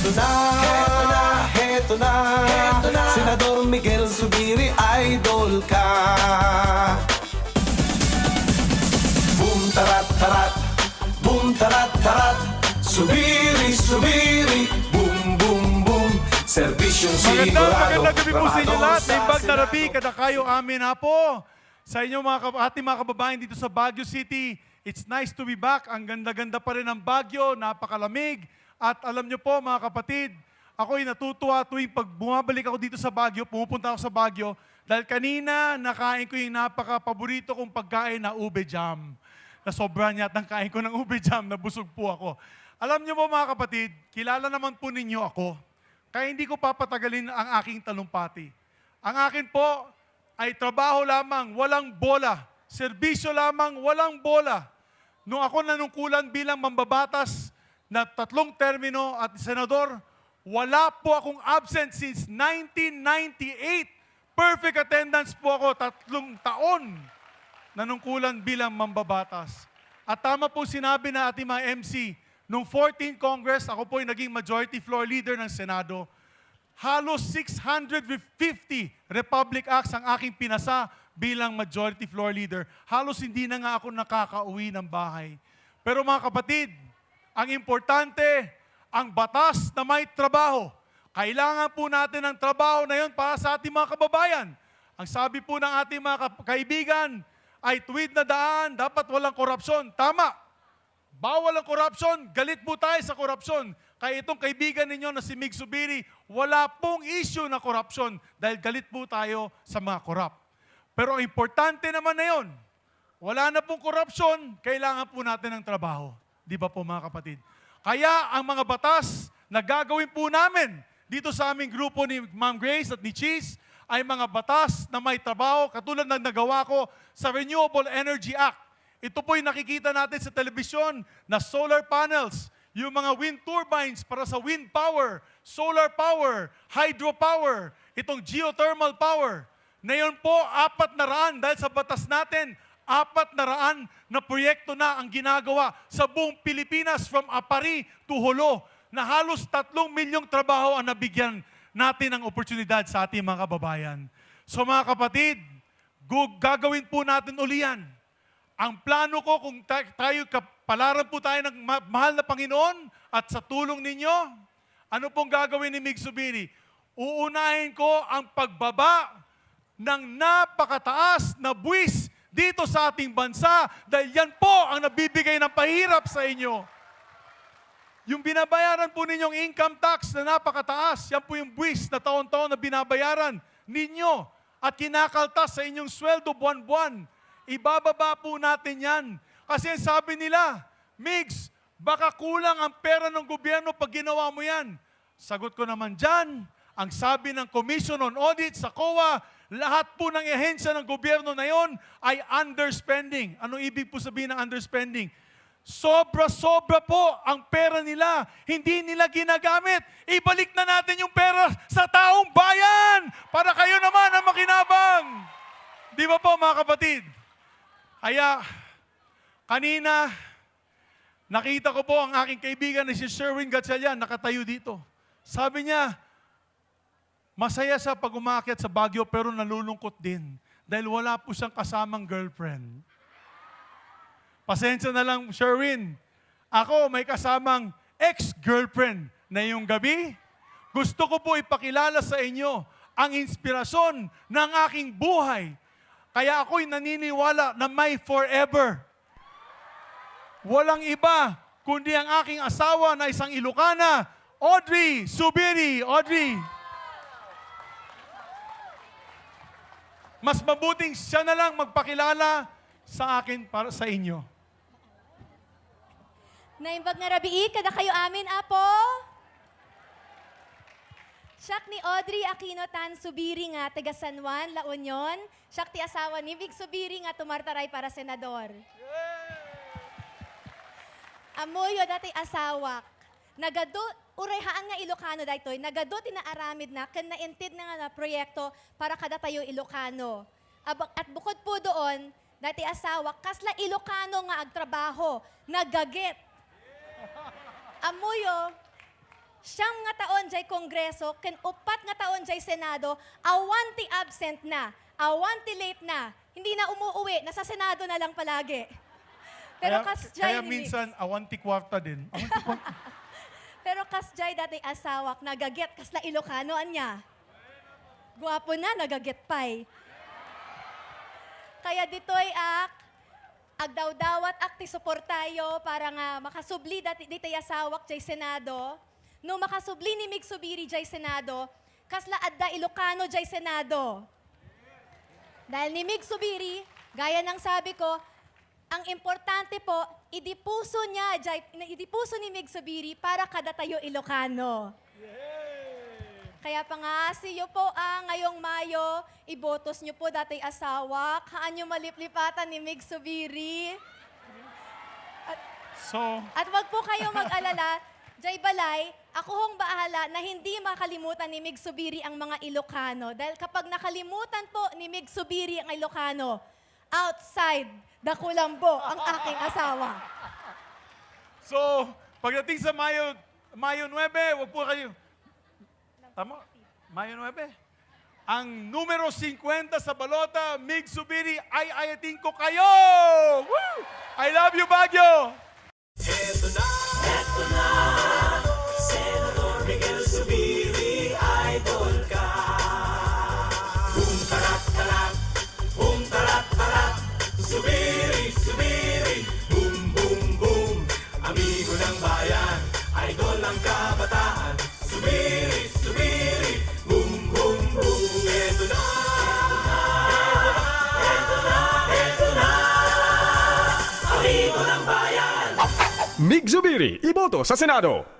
Heto na, heto na, heto na, heto na. Senador Miguel Subiri, idol ka. Boom tarat tarat, boom tarat tarat. Subiri, subiri, boom boom boom. Magandang, sigurado. magandang gabi po sa inyo lahat. sa Naimbag na Senado. rabi, kada kayo amin ha po. Sa inyo mga ating mga kababayan dito sa Baguio City, it's nice to be back. Ang ganda-ganda pa rin ng Baguio, napakalamig. At alam nyo po mga kapatid, ako'y natutuwa tuwing pag bumabalik ako dito sa Baguio, pumupunta ako sa Baguio, dahil kanina nakain ko yung napaka-paborito kong pagkain na ube jam. Na sobra niya at ang kain ko ng ube jam, nabusog po ako. Alam nyo po mga kapatid, kilala naman po ninyo ako. Kaya hindi ko papatagalin ang aking talumpati. Ang akin po ay trabaho lamang, walang bola. Serbisyo lamang, walang bola. Nung ako nanungkulan bilang mambabatas na tatlong termino at senador, wala po akong absent since 1998. Perfect attendance po ako, tatlong taon nanungkulan bilang mambabatas. At tama po sinabi na ating mga MC, nung 14th Congress, ako po yung naging majority floor leader ng Senado. Halos 650 Republic Acts ang aking pinasa bilang majority floor leader. Halos hindi na nga ako nakakauwi ng bahay. Pero mga kapatid, ang importante, ang batas na may trabaho. Kailangan po natin ng trabaho na yun para sa ating mga kababayan. Ang sabi po ng ating mga kaibigan ay tuwid na daan, dapat walang korupsyon. Tama. Bawal ang korupsyon, galit po tayo sa korupsyon. Kaya itong kaibigan ninyo na si Mig Subiri, wala pong issue na korupsyon dahil galit po tayo sa mga korap. Pero importante naman na yun, wala na pong korupsyon, kailangan po natin ng trabaho. Di ba po mga kapatid? Kaya ang mga batas na gagawin po namin dito sa aming grupo ni Ma'am Grace at ni Cheese ay mga batas na may trabaho katulad ng nagawa ko sa Renewable Energy Act. Ito po yung nakikita natin sa telebisyon na solar panels, yung mga wind turbines para sa wind power, solar power, hydropower, itong geothermal power. Na yun po, apat na raan dahil sa batas natin, apat na raan na proyekto na ang ginagawa sa buong Pilipinas from Apari to Holo na halos tatlong milyong trabaho ang nabigyan natin ng oportunidad sa ating mga kababayan. So mga kapatid, gagawin po natin uli yan. Ang plano ko kung ta- tayo kapalaran po tayo ng ma- mahal na Panginoon at sa tulong ninyo, ano pong gagawin ni Mig Subiri? Uunahin ko ang pagbaba ng napakataas na buwis dito sa ating bansa dahil yan po ang nabibigay ng pahirap sa inyo. Yung binabayaran po ninyong income tax na napakataas, yan po yung buwis na taon-taon na binabayaran ninyo at kinakaltas sa inyong sweldo buwan-buwan. Ibababa po natin yan. Kasi sabi nila, Migs, baka kulang ang pera ng gobyerno pag ginawa mo yan. Sagot ko naman dyan, ang sabi ng Commission on Audit sa COA, lahat po ng ehensya ng gobyerno na yon ay underspending. Anong ibig po sabihin ng underspending? Sobra-sobra po ang pera nila. Hindi nila ginagamit. Ibalik na natin yung pera sa taong bayan para kayo naman ang makinabang. Di ba po mga kapatid? Kaya, kanina, nakita ko po ang aking kaibigan na si Sherwin Gatchalian nakatayo dito. Sabi niya, masaya sa pag umakyat sa Baguio pero nalulungkot din dahil wala po siyang kasamang girlfriend. Pasensya na lang, Sherwin. Ako may kasamang ex-girlfriend na yung gabi. Gusto ko po ipakilala sa inyo ang inspirasyon ng aking buhay. Kaya ako'y naniniwala na may forever. Walang iba kundi ang aking asawa na isang Ilocana, Audrey Subiri. Audrey. Mas mabuting siya na lang magpakilala sa akin para sa inyo. Naimbag na rabii, kada kayo amin, apo. Siyak ni Audrey Aquino Tan Subiri nga, taga San Juan, La Union. Siyak ti asawa ni Big Subiri nga tumartaray para senador. Amoyo dati asawak. Nagado, urehaan nga Ilocano daytoy, nagado tinaaramid na, kan naintid na nga na proyekto para kada tayo Ilocano. At bukod po doon, dati asawa, kasla Ilocano nga agtrabaho, nagagit. Amuyo, siyam nga taon jay Kongreso, ken upat nga taon jay Senado, awanti absent na, awanti late na, hindi na umuuwi, nasa Senado na lang palagi. Pero kaya, kas kaya minsan, awanti kwarta din. Awanti kwarta. Jay dati asawak, nagaget kasla Ilocano anya. Guwapo na, nagaget pay. Kaya ditoy ak, agdaw-dawat ak ti suportayo para nga makasubli dati ditay asawak jay Senado. No makasubli ni Mig Subiri jay Senado, kasla adda Ilocano jay Senado. Dahil ni Mig Subiri, gaya ng sabi ko, ang importante po, idipuso niya, idipuso ni Mig Subiri para kada tayo Ilocano. Kaya pangasiyo po ah, ngayong Mayo, ibotos niyo po datay asawa, kaan niyo maliplipatan ni Mig Subiri. So, At wag po kayo mag-alala, Jay Balay, ako hong bahala na hindi makalimutan ni Mig Subiri ang mga Ilocano. Dahil kapag nakalimutan po ni Mig Subiri ang Ilocano, outside, dakulambo ang aking asawa. so, pagdating sa Mayo, Mayo 9, wag po kayo. Tama? Mayo 9. Ang numero 50 sa balota, Mig Subiri, ay ayatin ko kayo! Woo! I love you, Baguio! Mig Zubiri, iboto sa Senado.